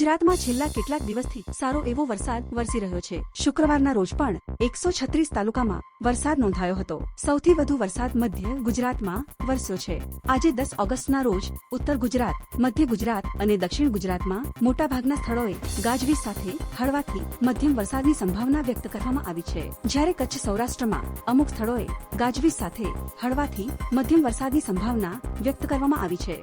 ગુજરાતમાં છેલ્લા કેટલાક દિવસથી સારો એવો વરસાદ વરસી રહ્યો છે. શુક્રવારના રોજ પણ એકસો છત્રીસ તાલુકામાં વરસાદ નોંધાયો હતો. સૌથી વધુ વરસાદ મધ્ય ગુજરાતમાં વરસ્યો છે. આજે દસ ઓગસ્ટના રોજ ઉત્તર ગુજરાત, મધ્ય ગુજરાત અને દક્ષિણ ગુજરાતમાં મોટાભાગના સ્થળોએ ગાજવીજ સાથે હળવાથી મધ્યમ વરસાદની સંભાવના વ્યક્ત કરવામાં આવી છે. જ્યારે કચ્છ સૌરાષ્ટ્રમાં અમુક સ્થળોએ ગાજવીજ સાથે હળવાથી મધ્યમ વરસાદની સંભાવના વ્યક્ત કરવામાં આવી છે.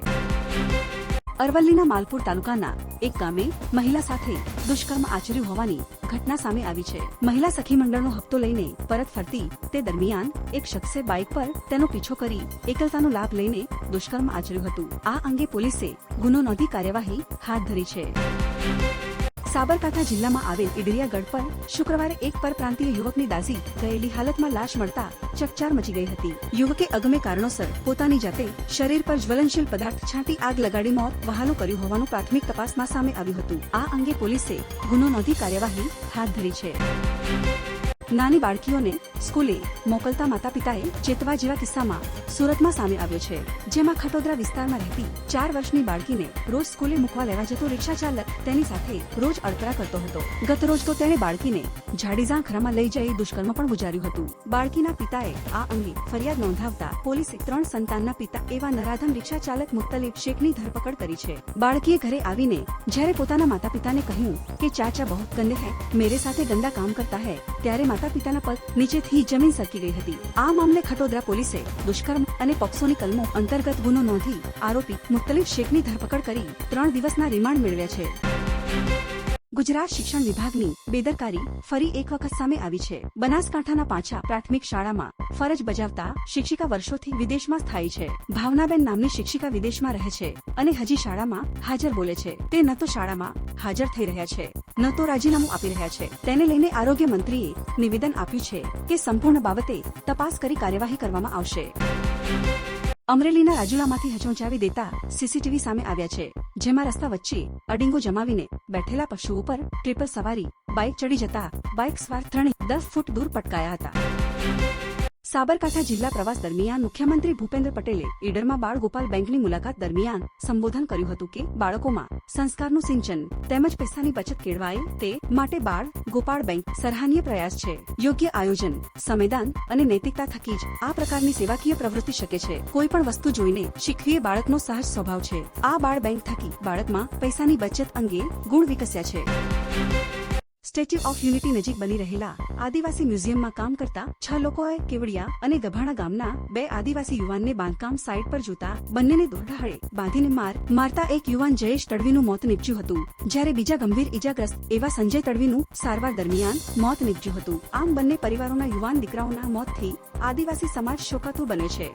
અરવલ્લીના માલપુર તાલુકાના એક ગામે મહિલા સાથે દુષ્કર્મ આચર્યું હોવાની ઘટના સામે આવી છે. મહિલા સખી મંડળનો હપ્તો લઈને પરત ફરતી તે દરમિયાન એક શખ્સે બાઇક પર તેનો પીછો કરી એકલતાનો લાભ લઈને દુષ્કર્મ આચર્યું હતું. આ અંગે પોલીસે ગુનો નોંધી કાર્યવાહી હાથ ધરી છે. સાબરકાંઠા જિલ્લામાં આવેલ ઇડરિયાગઢ પર શુક્રવારે એક પરપ્રાંતીય યુવકની દાઝી ગયેલી હાલતમાં લાશ મળતા ચકચાર મચી ગઈ હતી. યુવકે અગમે કારણોસર પોતાની જાતે શરીર પર જ્વલનશીલ પદાર્થ છાંટી આગ લગાડી મોત, વહાલો કર્યું હોવાનું પ્રાથમિક તપાસમાં સામે આવ્યું હતું. આ અંગે પોલીસે ગુનો નોંધી કાર્યવાહી હાથ ધરી છે. નાની બાળકીઓને સ્કૂલે મોકલતા માતા પિતાએ ચેતવા જેવા કિસ્સામાં સુરતમાં સામે આવ્યો છે, જેમાં ખટોદરા વિસ્તારમાં રહેતી ચાર વર્ષની બાળકીને રોજ સ્કૂલે મૂકવા લેવા જતો રિક્ષા ચાલક તેની સાથે રોજ અડતરા કરતો હતો. ગત રોજ તો તેણે બાળકીને ઝાડીઝા ખરામાં લઈ જઈ દુષ્કર્મ પણ ગુજાર્યું હતું. બાળકીના પિતાએ આ અંગે ફરિયાદ નોંધાવતા પોલીસે ત્રણ સંતાનના પિતા એવા નરાધમ રિક્ષા ચાલક મુખ્તલિફ શેખની ધરપકડ કરી છે. બાળકીએ ઘરે આવીને જ્યારે પોતાના માતા પિતાને કહ્યું કે, ચાચા, બહુ ગંદે હૈ, મેરે સાથે ગંદા કામ કરતા હૈ, ત્યારે માતા પિતાના પદ નીચેથી જમીન સરકી ગઈ હતી. આ મામલે ખટોદરા પોલીસે દુષ્કર્મ અને પોક્સોની કલમો અંતર્ગત ગુનો નોંધી આરોપી મુખ્તલિફ શેખની ધરપકડ કરી ત્રણ દિવસના રિમાન્ડ મેળવ્યા છે. ગુજરાત શિક્ષણ વિભાગની બેદરકારી ફરી એક વખત સામે આવી છે. બનાસકાંઠાના પાછા પ્રાથમિક શાળામાં ફરજ બજાવતા શિક્ષિકા વર્ષોથી વિદેશમાં સ્થાયી છે. ભાવનાબેન નામની શિક્ષિકા વિદેશમાં રહે છે અને હજી શાળામાં હાજર બોલે છે. તે ન તો શાળામાં હાજર થઈ રહ્યા છે, ન તો રાજીનામું આપી રહ્યા છે. તેને લઈને આરોગ્ય મંત્રીએ નિવેદન આપ્યું છે કે સંપૂર્ણ બાબતે તપાસ કરી કાર્યવાહી કરવામાં આવશે. અમરેલીના રાજુલામાંથી હચમચાવી દેતા સીસીટીવી સામે આવ્યા છે, જેમાં રસ્તા વચ્ચે અડીંગો જમાવીને બેઠેલા પશુ ઉપર ટ્રિપલ સવારી, બાઇક ચડી જતા બાઇક સવાર ત્રણે દસ ફૂટ દૂર પટકાયા હતા. સાબરકાંઠા જિલ્લા પ્રવાસ દરમિયાન મુખ્યમંત્રી ભૂપેન્દ્ર પટેલે ઈડરમાં બાળ ગોપાલ બેંકની મુલાકાત દરમિયાન સંબોધન કર્યું હતું કે બાળકોમાં સંસ્કારનું સિંચન તેમજ પૈસાની બચત કેળવાય તે માટે બાળ ગોપાળ બેંક સરાહનીય પ્રયાસ છે. યોગ્ય આયોજન સંમેદાન અને નૈતિકતા થકી જ આ પ્રકારની સેવાકીય પ્રવૃત્તિ શકે છે. કોઈ પણ વસ્તુ જોઈને શીખવી બાળકનો સહજ સ્વભાવ છે. આ બાળ બેંક થકી બાળકમાં પૈસાની બચત અંગે ગુણ વિકસ્યા છે. સ્ટેચ્યુ ઓફ યુનિટી નજીક બની રહેલા આદિવાસી મ્યુઝિયમમાં કામ કરતા છ લોકોએ કેવડિયા અને ગભાણા ગામના બે આદિવાસી યુવાનને બાંધકામ સાઇટ પર જોતા બંનેને દોરડાહળે બાંધીને માર મારતા એક યુવાન જયેશ તડવીનું મોત નીપજ્યું હતું, જ્યારે બીજા ગંભીર ઇજાગ્રસ્ત એવા સંજય તડવીનું સારવાર દરમિયાન મોત નીપજ્યું હતું. આમ બંને પરિવારોના યુવાન દીકરાઓના મોતથી આદિવાસી સમાજ શોકાતુર બને છે.